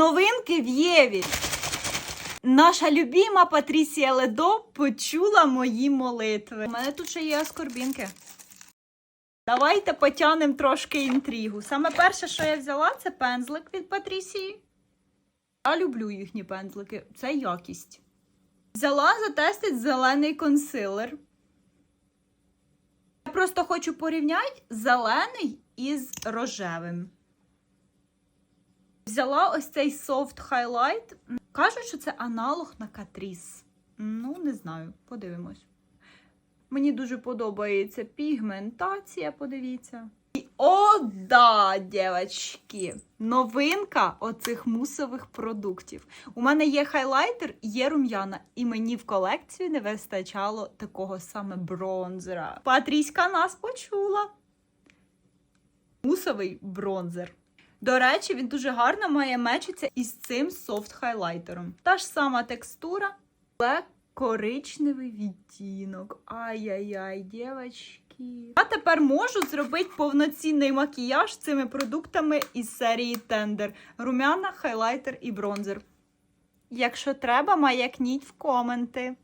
Новинки в Єві. Наша любима Патрісія Ледо почула мої молитви. У мене тут ще є аскорбінки. Давайте потягнемо трошки інтригу. Саме перше, що я взяла, це пензлик від Патрісії. Я люблю їхні пензлики. Це якість. Взяла затестити зелений консилер. Я просто хочу порівняти зелений із рожевим. Взяла ось цей софт хайлайт. Кажуть, що це аналог на Катріс. Ну, не знаю, подивимось. Мені дуже подобається пігментація, подивіться. І о, да, дівчатки! Новинка оцих мусових продуктів. У мене є хайлайтер, є рум'яна, і мені в колекцію не вистачало такого саме бронзера. Патріська нас почула. Мусовий бронзер. До речі, він дуже гарно має мечитися із цим софт хайлайтером. Та ж сама текстура, але коричневий відтінок. Ай-яй-яй, дівчатки. Я тепер можу зробити повноцінний макіяж цими продуктами із серії Tender. Румяна, хайлайтер і бронзер. Якщо треба, маякніть в коменти.